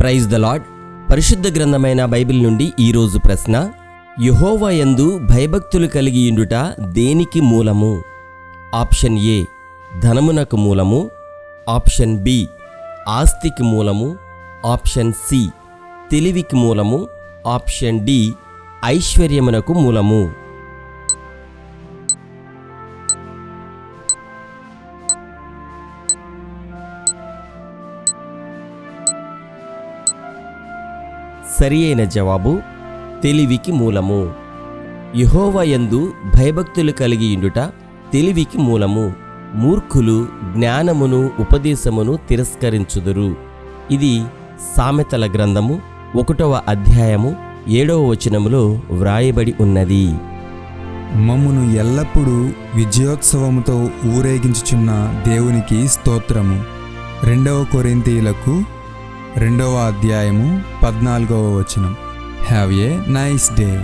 Praise the lord పరిశుద్ధ గ్రంథమైన Bible నుండి ఈరోజు ప్రశ్న యుహోవా యందు భయభక్తులు కలిగి ఉండుట దేనికి మూలము? ఆప్షన్ ఏ ధనమునకు మూలము. ఆప్షన్ బి ఆస్తికి మూలము. ఆప్షన్ సి తెలివికి మూలము. ఆప్షన్ డి ఐశ్వర్యమునకు మూలము. సరియైన జవాబు తెలివికి మూలము. యహోవయందు భయభక్తులు కలిగి ఇండుట తెలివికి మూలము. మూర్ఖులు జ్ఞానమును ఉపదేశమును తిరస్కరించుదురు. ఇది సామెతల గ్రంథము ఒకటవ అధ్యాయము ఏడవ వచనములో వ్రాయబడి ఉన్నది. మమ్మును ఎల్లప్పుడూ విజయోత్సవముతో ఊరేగించుచున్న దేవునికి స్తోత్రము. రెండవ కొరింతీయులకు రెండవ అధ్యాయము పద్నాలుగవ వచనం. Have a nice day